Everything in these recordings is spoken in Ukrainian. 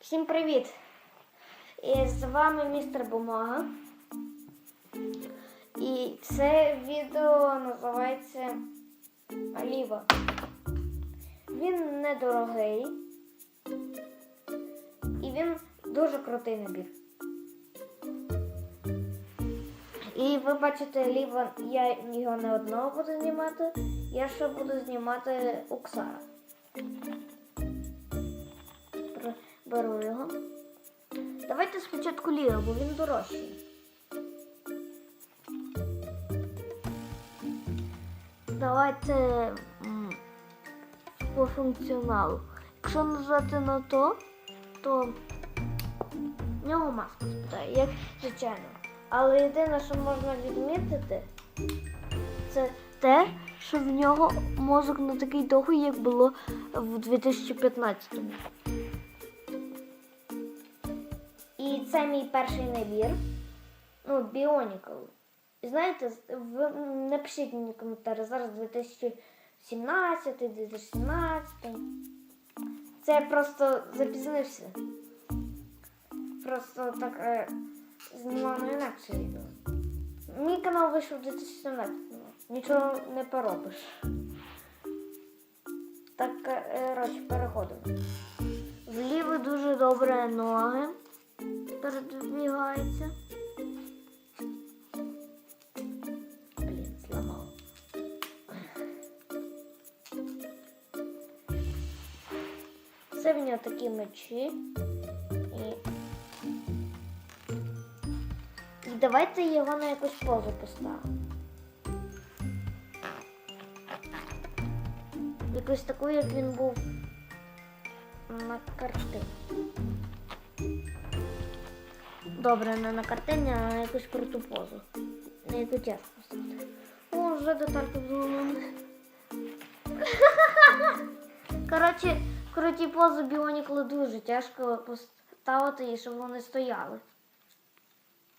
Всім привіт! І з вами містер Бумага. І це відео називається Оліва. Він недорогий. І він дуже крутий набір. І ви бачите, Оліва, я його не одного буду знімати, я ще буду знімати Уксара. Беру його. Давайте спочатку Ліо, бо він дорожчий. Давайте по функціоналу. Якщо нажати на то, то в нього маска спитає, як звичайно. Але єдине, що можна відмітити, це те, що в нього мозок не такий довгий, як було в 2015-му. І це мій перший набір. Ну, Bionicle. Знаєте, ви напишіть мені коментарі. Зараз 2017, 2017. Це я просто запізнився. Просто так е, знімав на інакше відео. Мій канал вийшов у 2017. Нічого не поробиш. Так, е, коротше, переходимо. Вліво дуже добре ноги передвігаються. Блін, зламав. Це в нього такі мечі. І... І давайте його на якусь позу поставимо. Якусь таку, як він був на картині. Добре, не на картині, а на якусь круту позу. На яку поставити. О, вже детальки вдумали. Коротше, круті пози біонікли дуже тяжко поставити і щоб вони стояли.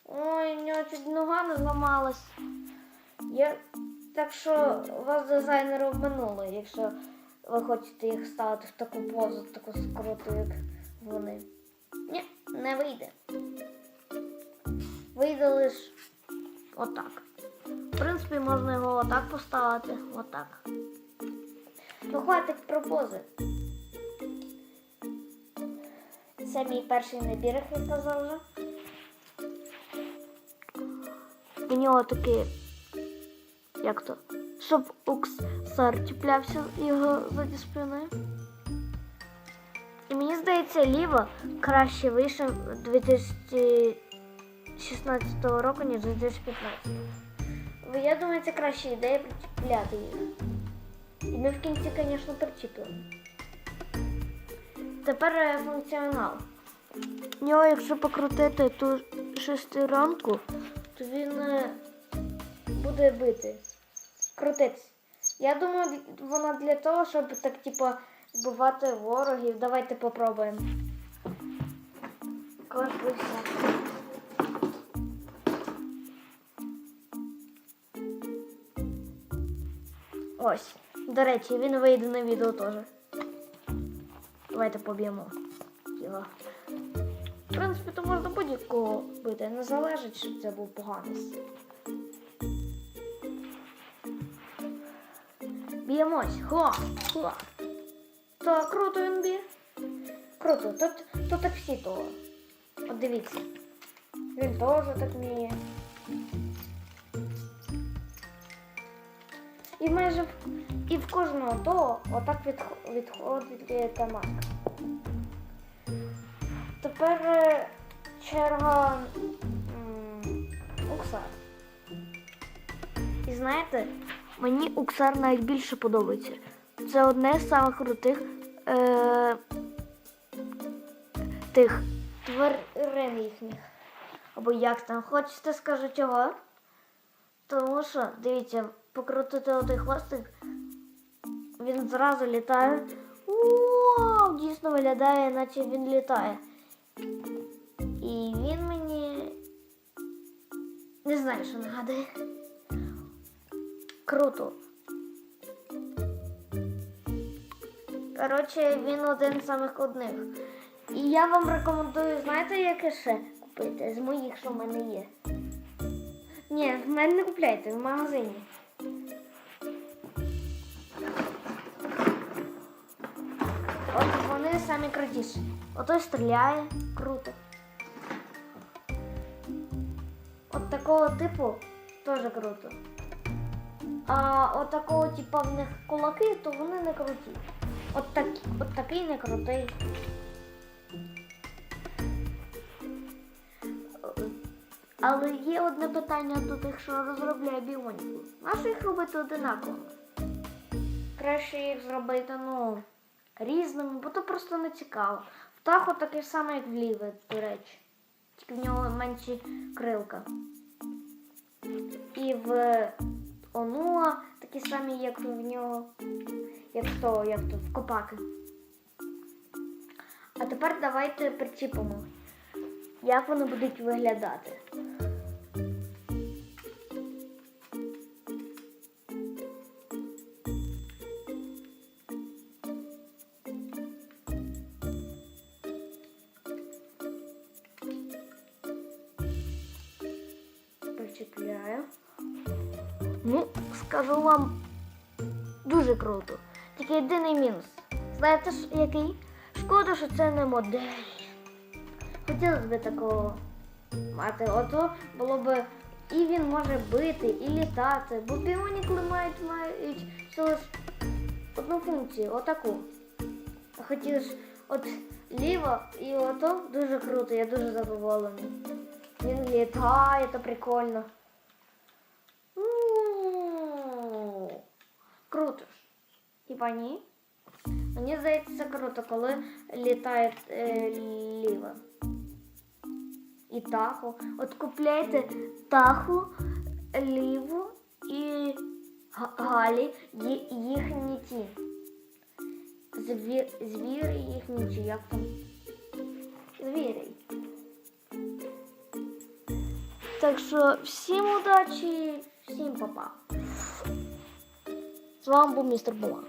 Ой, у нього чуть нога не зламалась. Я... Так що вас дизайнери обманули, якщо ви хочете їх ставити в таку позу, таку скруту, як вони. Ні, не вийде. Вийде лише отак. В принципі, можна його отак поставити. Отак. Ну, хватить про пози. Це мій перший набір, як я казав вже. У нього такий, як то, щоб уксар чіплявся його заді спини. І мені здається, ліво краще вийшов 2016 року, ніж 2015. Бо Я думаю, це краща ідея причіпляти їх. І ми в кінці, звісно, причіпимо. Тепер е, функціонал. В нього, якщо покрутити ту шестеренку, то він е, буде бити. Крутитися. Я думаю, вона для того, щоб так, типу, вбивати ворогів. Давайте попробуємо. Клас Ось. До речі, він вийде на відео теж. Давайте поб'ємо його. В принципі, то можна будь-якого бити. Не залежить, щоб це був поганий. Б'ємось. Хо! Хо! То круто він б'є. Круто. Тут, тут так всі того. От дивіться. Він теж так вміє. І майже в, і в кожного того отак відх- відходить та маска. Тепер е, черга Уксар. І знаєте, мені Уксар найбільше подобається. Це одне з самих крутих е, тих тварин їхніх. Або як там. Хочете скажу чого? Тому що, дивіться, покрутити отий хвостик, він зразу літає. Вау, дійсно виглядає, наче він літає. І він мені не знаю, що нагадує. Круто. Коротше, він один з самих одних. І я вам рекомендую, знаєте, яке ще купити з моїх, що в мене є. Ні, в мене не купляйте, в магазині. От вони самі крутіші. Ото стріляє круто. От такого типу теж круто. А от такого типу в них кулаки, то вони не круті. От, так, от такий не крутий. Але є одне питання до тих, що розробляє біоніку. Нащо їх робити одинаковими? Краще їх зробити, ну, різними, бо то просто не цікаво. В Тахо такий самий, як в Ліве, до речі. Тільки в нього менші крилка. І в Онуа такі самі, як в нього, як то, як то, в Копаки. А тепер давайте причіпимо, як вони будуть виглядати. Причіпляю. Ну, скажу вам, дуже круто. Тільки єдиний мінус. Знаєте, який? Шкода, що це не модель. Хотілося б такого мати. Ото було б і він може бити, і літати. Бо біонікли мають мають всього одну функцію, отаку. Хотілося от ліво і ото дуже круто, я дуже задоволений. Він літає, то прикольно. Ну, Круто ж. Хіба ні? Мені здається, це круто, коли літає е, ліво. І таху. От купляйте таху, ліву і галі, їхні ті. Звір, звіри їхні, чи як там? Звіри. Так що всім удачі, всім па-па. З вами був містер Була.